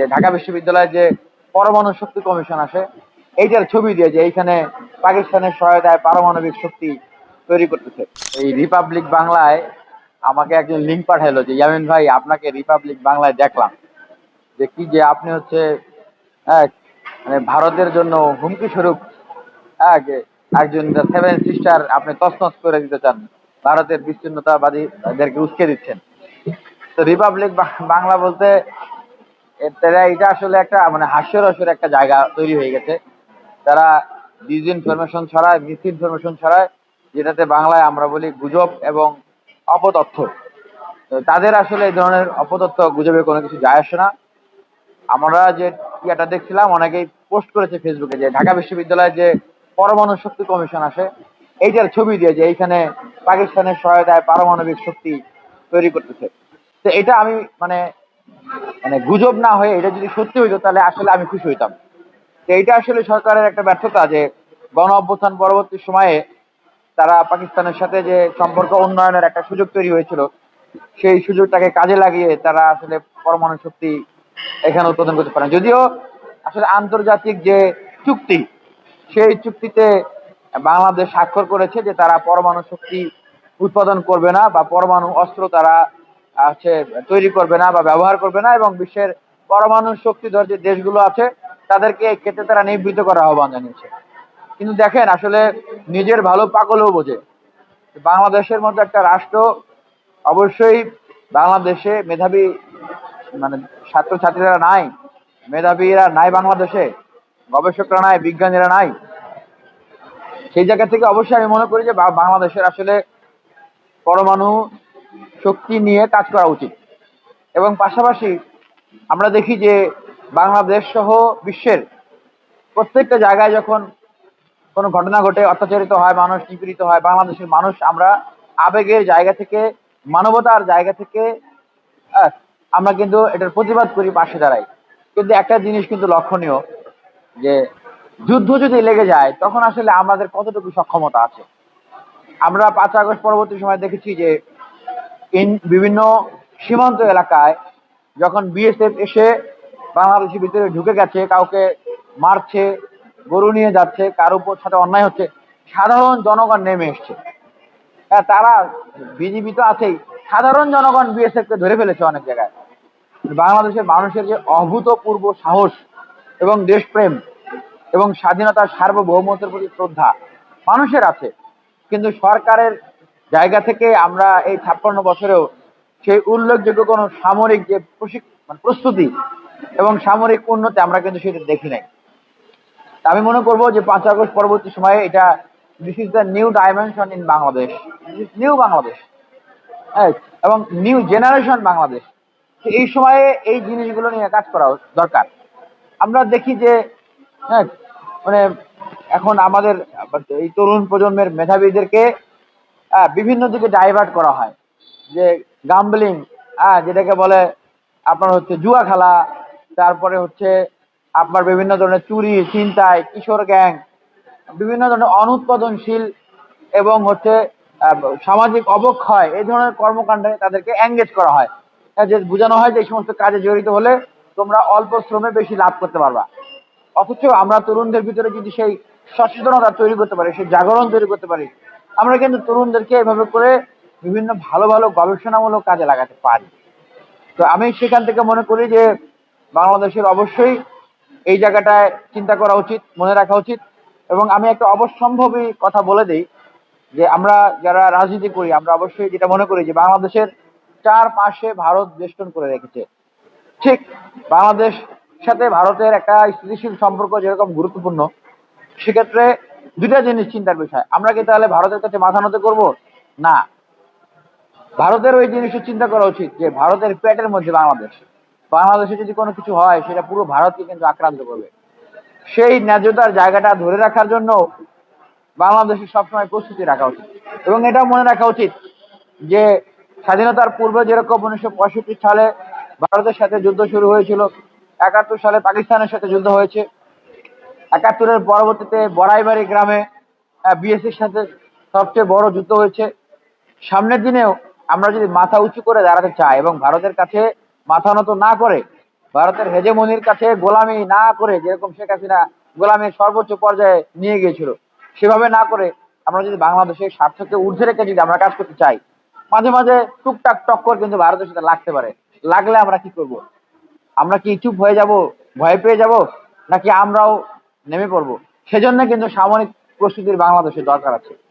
যে ঢাকা বিশ্ববিদ্যালয়ে যে পরমাণু শক্তি কমিশন আসে এইটার ছবি দিয়ে যে এইখানে পাকিস্তানের সহায়তায় পারমাণবিক শক্তি তৈরি করতেছে। এই রিপাবলিক বাংলায় আমাকে একজন লিঙ্ক পাঠাইলো যে ইয়ামিন ভাই আপনাকে রিপাবলিক বাংলায় দেখলাম। যে কি যে আপনি হচ্ছে হ্যাঁ, মানে ভারতের জন্য হুমকি স্বরূপ হ্যাঁ, একজন সেভেন সিস্টার আপনি তছনছ করে দিতে চান ভারতের বিচ্ছিন্নতাবাদীদেরকে উস্কে দিচ্ছেন। তো রিপাবলিক বাংলা বলতে তারা এটা আসলে একটা মানে হাস্যরসের একটা জায়গা তৈরি হয়ে গেছে। তারা ডিজ ইনফরমেশন ছড়ায় মিস ইনফরমেশন ছড়ায়, যেটাতে বাংলায় আমরা বলি গুজব এবং অপতথ্য। তাদের আসলে এই ধরনের অপতথ্য, গুজবে কোনো কিছু যায় আসে না। আমরা যে ইয়াটা দেখছিলাম, অনেকেই পোস্ট করেছে ফেসবুকে যে ঢাকা বিশ্ববিদ্যালয়ে যে পরমাণু শক্তি কমিশন আসে, এইটার ছবি দিয়ে যে এইখানে পাকিস্তানের সহায়তায় পারমাণবিক শক্তি তৈরি করতেছে। তো এটা আমি মানে মানে গুজব না হয়ে এটা যদি সত্যি হইতো, তাহলে আসলে আমি খুশি হইতাম। তো এইটা আসলে সরকারের একটা ব্যর্থতা যে, গণ অভ্যুত্থান পরবর্তী সময়ে তারা পাকিস্তানের সাথে যে সম্পর্ক উন্নয়নের একটা সুযোগ তৈরি হয়েছিল, সেই সুযোগটাকে কাজে লাগিয়ে তারা আসলে পরমাণু শক্তি এখানে উৎপাদন করতে পারে যদিও আসলে আন্তর্জাতিক যে চুক্তি, সেই চুক্তিতে বাংলাদেশ স্বাক্ষর করেছে যে তারা পরমাণু শক্তি উৎপাদন করবে না বা পরমাণু অস্ত্র তারা আছে, তৈরি করবে না বা ব্যবহার করবে না এবং বিশ্বের পরমাণু শক্তিধর যে দেশগুলো আছে, তাদেরকে এই ক্ষেত্রে তারা নিবৃত করার আহ্বান জানিয়েছে। কিন্তু দেখেন, আসলে নিজের ভালো পাগলও বোঝে। বাংলাদেশের মতো একটা রাষ্ট্র অবশ্যই বাংলাদেশে মেধাবী মানে ছাত্রছাত্রীরা নাই, মেধাবীরা নাই বাংলাদেশে, গবেষকরা নাই, বিজ্ঞানীরা নাই। সেই জায়গা থেকে অবশ্যই আমি মনে করি যে বাংলাদেশের আসলে পরমাণু শক্তি নিয়ে কাজ করা উচিত। এবং পাশাপাশি আমরা দেখি যে বাংলাদেশ সহ বিশ্বের প্রত্যেকটা জায়গায় যখন কোনো ঘটনা ঘটে, অত্যাচারিত হয়, মানুষ নিপীড়িত হয়, বাংলাদেশের মানুষ আমরা আবেগের জায়গা থেকে, মানবতার জায়গা থেকে আমরা কিন্তু এটার প্রতিবাদ করি পাশে দাঁড়াই। কিন্তু একটা জিনিস কিন্তু লক্ষণীয়, যে যুদ্ধ যদি লেগে যায়, তখন আসলে আমাদের কতটুকু সক্ষমতা আছে? আমরা পাঁচ আগস্ট পরবর্তী সময় দেখেছি যে বিভিন্ন সীমান্ত এলাকায় যখন বিএসএফ এসে বাংলাদেশের ভিতরে ঢুকে গেছে, কাউকে মারছে, গরু নিয়ে যাচ্ছে, কার উপর সাথে অন্যায় হচ্ছে, সাধারণ জনগণ নেমে এসছে। হ্যাঁ তারা বিজেপি তো আছেই, সাধারণ জনগণ বিএসএফ কে ধরে ফেলেছে অনেক জায়গায়। বাংলাদেশের মানুষের যে অভূতপূর্ব সাহস এবং দেশপ্রেম এবং স্বাধীনতার সার্বভৌমত্বের প্রতি শ্রদ্ধা মানুষের আছে, কিন্তু সরকারের জায়গা থেকে আমরা এই ছাপ্পান্ন বছরেও সেই উল্লেখযোগ্য কোনো সামরিক যে মানে প্রস্তুতি এবং সামরিক উন্নতি আমরা কিন্তু সেটা দেখি নাই। আমি মনে করব যে পাঁচ আগস্ট পরবর্তী সময়ে এটা this is the new dimension in Bangladesh new Bangladesh হ্যাঁ এবং নিউ জেনারেশন বাংলাদেশ এই সময়ে এই জিনিসগুলো নিয়ে কাজ করা দরকার। আমরা দেখি যে হ্যাঁ মানে এখন আমাদের, এই তরুণ প্রজন্মের মেধাবীদেরকে বিভিন্ন দিকে ডাইভার্ট করা হয়। যে গাম্বলিং হ্যাঁ যেটাকে বলে আপনার হচ্ছে জুয়া খেলা তারপরে হচ্ছে আপনার বিভিন্ন ধরনের চুরি ছিনতাই কিশোর গ্যাং বিভিন্ন ধরনের অনুৎপাদনশীল এবং হচ্ছে সামাজিক অবক্ষয় এই ধরনের কর্মকাণ্ডে তাদেরকে এঙ্গেজ করা হয়। হ্যাঁ, যে বোঝানো হয় যে এই সমস্ত কাজে জড়িত হলে তোমরা অল্প শ্রমে বেশি লাভ করতে পারবা। অথচ আমরা তরুণদের ভিতরে যদি সেই সচেতনতা তৈরি করতে পারি সেই জাগরণ তৈরি করতে পারি আমরা কিন্তু তরুণদেরকে এভাবে করে বিভিন্ন ভালো ভালো গবেষণামূলক কাজে লাগাতে পারি। তো আমি সেখান থেকে মনে করি যে বাংলাদেশের অবশ্যই এই জায়গাটায় চিন্তা করা উচিত, মনে রাখা উচিত এবং আমি একটা অবশ্যম্ভাবী কথা বলে দিই যে আমরা যারা রাজনীতি করি, আমরা অবশ্যই যেটা মনে করি যে বাংলাদেশের চার পাশে ভারত বেষ্টন করে রেখেছে। ঠিক বাংলাদেশ সাথে ভারতের একটা স্থিতিশীল সম্পর্ক যেরকম গুরুত্বপূর্ণ, সেক্ষেত্রে দুইটা জিনিস চিন্তার বিষয়। আমরা কি তাহলে ভারতের কাছে মাথা নত করব? না। ভারতের ওই জিনিসটা চিন্তা করা উচিত যে, ভারতের পেটের মধ্যে বাংলাদেশ। বাংলাদেশে যদি কোনো কিছু হয়, সেটা পুরো ভারতকে কিন্তু আক্রান্ত করবে। সেই ন্যায্যতার জায়গাটা ধরে রাখার জন্য বাংলাদেশের সবসময় প্রস্তুতি রাখা উচিত। এবং এটাও মনে রাখা উচিত যে, স্বাধীনতার পূর্বে যেরকম উনিশশো পঁয়ষট্টি সালে ভারতের সাথে যুদ্ধ শুরু হয়েছিল, একাত্তর সালে পাকিস্তানের সাথে যুদ্ধ হয়েছে একাত্তরের পরবর্তীতে বড়াইবাড়ি গ্রামে বিএসএর সাথে সবচেয়ে বড় যুদ্ধ হয়েছে। সামনের দিনেও আমরা যদি মাথা উঁচু করে দাঁড়াতে চাই এবং ভারতের কাছে মাথা নত না করে, ভারতের হেজেমনির কাছে গোলামি না করে, যেরকম শেখ হাসিনা গোলামির সর্বোচ্চ পর্যায়ে নিয়ে গিয়েছিল, সেভাবে না করে আমরা যদি বাংলাদেশের স্বার্থকে ঊর্ধ্বে রেখে যদি আমরা কাজ করতে চাই, মাঝে মাঝে টুকটাক টক্কর কিন্তু ভারতের সাথে লাগতে পারে। লাগলে আমরা কি করব? আমরা কি চুপ হয়ে যাব? ভয় পেয়ে যাব? নাকি আমরাও নেমে পড়ব। সেজন্য কিন্তু সামরিক প্রস্তুতির বাংলাদেশের দরকার আছে।